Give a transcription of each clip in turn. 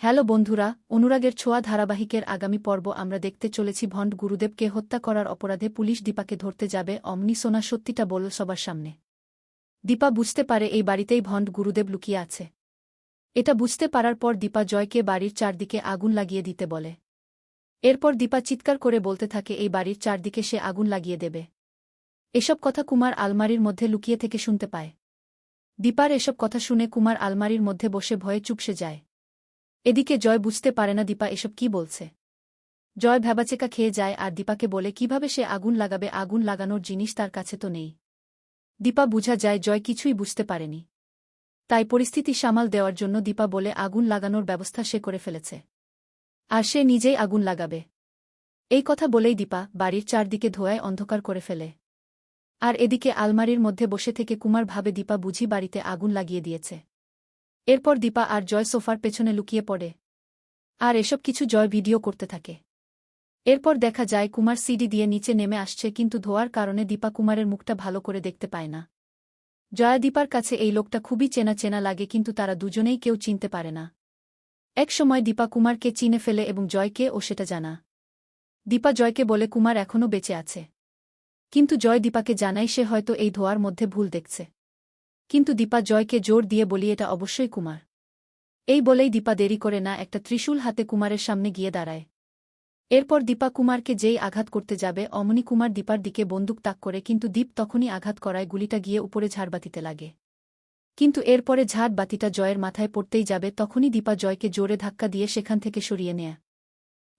Hello বন্ধুরা, অনুরাগের ছোঁয়া ধারাবাহিকের আগামী পর্ব আমরা দেখতে চলেছি ভণ্ড গুরুদেবকে হত্যা করার অপরাধে পুলিশ দীপাকে ধরতে যাবে অমনি সোনা সত্যিটা বলল সবার সামনে। দীপা বুঝতে পারে এই বাড়িতেই ভণ্ড গুরুদেব লুকিয়ে আছে। এটা বুঝতে পারার পর দীপা জয়কে বাড়ির চারদিকে আগুন লাগিয়ে দিতে বলে। এরপর দীপা চিৎকার করে বলতে থাকে এই বাড়ির চারদিকে সে আগুন লাগিয়ে দেবে। এসব কথা কুমার আলমারির মধ্যে লুকিয়ে থেকে শুনতে পায়। দীপার এসব কথা শুনে কুমার আলমারির মধ্যে বসে ভয়ে চুপসে যায়। এদিকে জয় বুঝতে পারে না দীপা এসব কি বলছে। জয় ভ্যাবাচেকা খেয়ে যায় আর দীপাকে বলে, কীভাবে সে আগুন লাগাবে? আগুন লাগানোর জিনিস তার কাছে তো নেই দীপা বুঝা যায় জয় কিছুই বুঝতে পারেনি। তাই পরিস্থিতি সামাল দেওয়ার জন্য দীপা বলে, আগুন লাগানোর ব্যবস্থা সে করে ফেলেছে। আর সে নিজেই আগুন লাগাবে এই কথা বলেই দীপা বাড়ির চারদিকে ধোয়ায় অন্ধকার করে ফেলে। আর এদিকে আলমারির মধ্যে বসে থেকে কুমার ভাবে দীপা বুঝি বাড়িতে আগুন লাগিয়ে দিয়েছে। এরপর দীপা আর জয় সোফার পেছনে লুকিয়ে পড়ে। আর এসব কিছু জয় ভিডিও করতে থাকে। এরপর দেখা যায় কুমার সিডি দিয়ে নিচে নেমে আসছে কিন্তু ধোয়ার কারণে দীপা কুমারের মুখটা ভালো করে দেখতে পায় না। জয়া দীপার কাছে এই লোকটা খুবই চেনা চেনা লাগে কিন্তু তারা দুজনেই কেউ চিনতে পারে না। এক সময় দীপা কুমারকে চিনে ফেলে এবং জয়কে ও সেটা জানা। দীপা জয়কে বলে কুমার এখনও বেঁচে আছে। কিন্তু জয় দীপাকে জানাই সে হয়তো এই ধোয়ার মধ্যে ভুল দেখছে। কিন্তু দীপা জয়কে জোর দিয়ে বলি, এটা অবশ্যই কুমার। এই বলেই দীপা দেরি করে না একটা ত্রিশূল হাতে কুমারের সামনে গিয়ে দাঁড়ায়। এরপর দীপা কুমারকে যেই আঘাত করতে যাবে, অমনি কুমার দীপার দিকে বন্দুক তাক করে কিন্তু দীপ তখনই আঘাত করায় গুলিটা গিয়ে উপরে ঝাড়বাতিতে লাগে। কিন্তু এরপরে ঝাড় বাতিটা জয়ের মাথায় পড়তেই যাবে, তখনই দীপা জয়কে জোরে ধাক্কা দিয়ে সেখান থেকে সরিয়ে নেয়।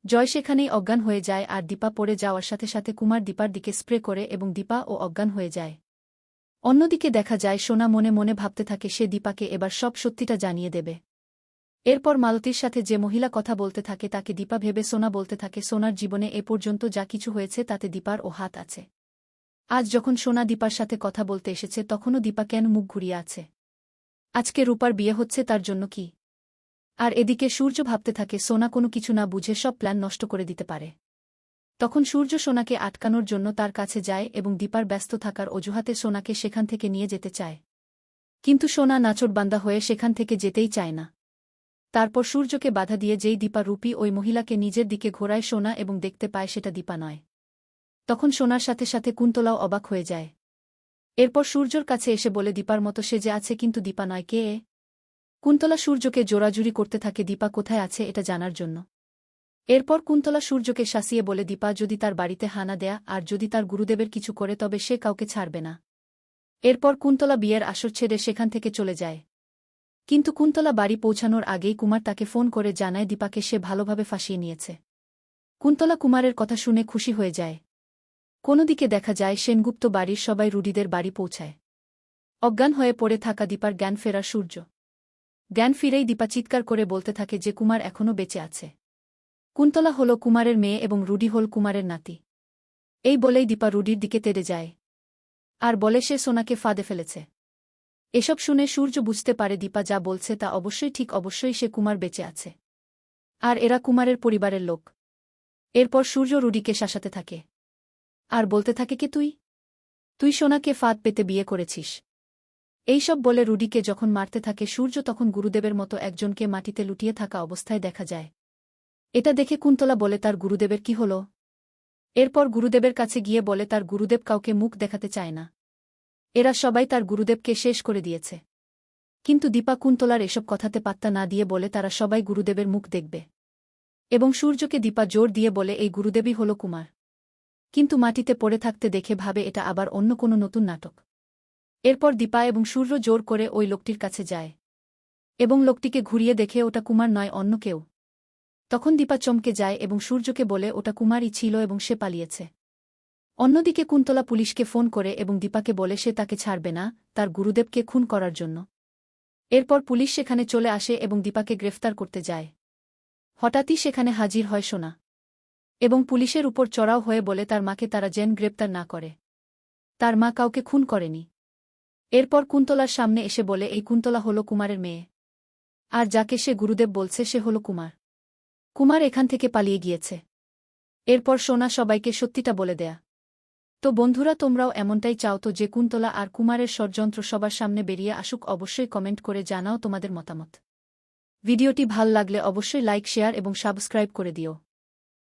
জয় সেখানেই অজ্ঞান হয়ে যায় আর দীপা পড়ে যাওয়ার সাথে সাথে কুমার দীপার দিকে স্প্রে করে এবং দীপা ও অজ্ঞান হয়ে যায়। অন্যদিকে দেখা যায় সোনা মনে মনে ভাবতে থাকে সে দীপাকে এবার সব সত্যিটা জানিয়ে দেবে। এরপর মালতীর সাথে যে মহিলা কথা বলতে থাকে তাকে দীপা ভেবে সোনা বলতে থাকে, সোনার জীবনে এ পর্যন্ত যা কিছু হয়েছে তাতে দীপার ও হাত আছে। আজ যখন সোনা দীপার সাথে কথা বলতে এসেছে, তখনও দীপা কেন মুখ ঘুরিয়ে আছে? আজকে রূপার বিয়ে হচ্ছে তার জন্য কি? আর এদিকে সূর্য ভাবতে থাকে, সোনা কোনো কিছু না বুঝে সব প্ল্যান নষ্ট করে দিতে পারে। তখন সূর্য সোনাকে আটকানোর জন্য তার কাছে যায় এবং দীপার ব্যস্ত থাকার অজুহাতে সোনাকে সেখান থেকে নিয়ে যেতে চায়। কিন্তু সোনা নাচটবান্দা হয়ে সেখান থেকে যেতেই চায় না। তারপর সূর্যকে বাধা দিয়ে যেই দীপা রূপী ওই মহিলাকে নিজের দিকে ঘোরায় সোনা এবং দেখতে পায় সেটা দীপা নয়। তখন সোনার সাথে সাথে কুন্তলাও অবাক হয়ে যায়। এরপর সূর্যর কাছে এসে বলে দীপার মতো সে যে আছে কিন্তু দীপা নয়, কে? কুন্তলা সূর্যকে জোরাজুরি করতে থাকে, দীপা কোথায় আছে এটা জানার জন্য। এরপর কুন্তলা সূর্যকে শাসিয়ে বলে, দীপা, যদি তার বাড়িতে হানা দেয়া আর যদি তার গুরুদেবের কিছু করে, তবে সে কাউকে ছাড়বে না। এরপর কুন্তলা বিয়ের আসর ছেড়ে সেখান থেকে চলে যায়। কিন্তু কুন্তলা বাড়ি পৌঁছানোর আগেই কুমার তাকে ফোন করে জানায়, দীপাকে সে ভালোভাবে ফাঁসিয়ে নিয়েছে কুন্তলা কুমারের কথা শুনে খুশি হয়ে যায়। কোনোদিকে দেখা যায়, সেনগুপ্ত বাড়ির সবাই রুডিদের বাড়ি পৌঁছায়। অজ্ঞান হয়ে পড়ে থাকা দীপার জ্ঞান ফেরার সূর্য। জ্ঞান ফিরেই দীপা চিৎকার করে বলতে থাকে যে, কুমার এখনও বেঁচে আছে। কুন্তলা হল কুমারের মেয়ে এবং রুডি হল কুমারের নাতি। এই বলেই দীপা রুডির দিকে তেড়ে যায়। আর বলে সে সোনাকে ফাঁদে ফেলেছে। এসব শুনে সূর্য বুঝতে পারে দীপা যা বলছে তা অবশ্যই ঠিক, অবশ্যই সে কুমার বেঁচে আছে। আর এরা কুমারের পরিবারের লোক। এরপর সূর্য রুডিকে শাসাতে থাকে। আর বলতে থাকে, কে তুই? তুই সোনাকে ফাঁদ পেতে বিয়ে করেছিস। এইসব বলে রুডিকে যখন মারতে থাকে, সূর্য তখন গুরুদেবের মতো একজনকে মাটিতে লুটিয়ে থাকা অবস্থায় দেখা যায়। এটা দেখে কুন্তলা বলে, তার গুরুদেবের কি হল? এরপর গুরুদেবের কাছে গিয়ে বলে, তার গুরুদেব কাউকে মুখ দেখাতে চায় না। এরা সবাই তার গুরুদেবকে শেষ করে দিয়েছে। কিন্তু দীপা কুন্তলার এসব কথাতে পাত্তা না দিয়ে বলে, তারা সবাই গুরুদেবের মুখ দেখবে। এবং সূর্যকে দীপা জোর দিয়ে বলে, এই গুরুদেবই হল কুমার। কিন্তু মাটিতে পড়ে থাকতে দেখে ভাবে, এটা আবার অন্য কোনো নতুন নাটক। এরপর দীপা এবং সূর্য জোর করে ওই লোকটির কাছে যায় এবং লোকটিকে ঘুরিয়ে দেখে, ওটা কুমার নয়, অন্য কেউ। তখন দীপা চমকে যায় এবং সূর্যকে বলে, ওটা কুমারই ছিল এবং সে পালিয়েছে। অন্যদিকে কুন্তলা পুলিশকে ফোন করে এবং দীপাকে বলে, সে তাকে ছাড়বে না, তার গুরুদেবকে খুন করার জন্য। এরপর পুলিশ সেখানে চলে আসে এবং দীপাকে গ্রেফতার করতে যায়। হঠাৎই সেখানে হাজির হয় সোনা এবং পুলিশের উপর চড়াও হয়ে বলে, তার মাকে তারা জেন গ্রেপ্তার না করে। তার মা কাউকে খুন করেনি। এরপর কুন্তলার সামনে এসে বলে, এই কুন্তলা হল কুমারের মেয়ে। আর যাকে সে গুরুদেব বলছে, সে হল কুমার। কুমার এখান থেকে পালিয়ে গিয়েছে। এরপর সোনা সবাইকে সত্যিটা বলে দেয়া। তো বন্ধুরা, তোমরাও এমনটাই চাও তো যে কুন্তলা আর কুমারের ষড়যন্ত্র সবার সামনে বেরিয়ে আসুক, অবশ্যই কমেন্ট করে জানাও তোমাদের মতামত। ভিডিওটি ভালো লাগলে অবশ্যই লাইক, শেয়ার এবং সাবস্ক্রাইব করে দিও।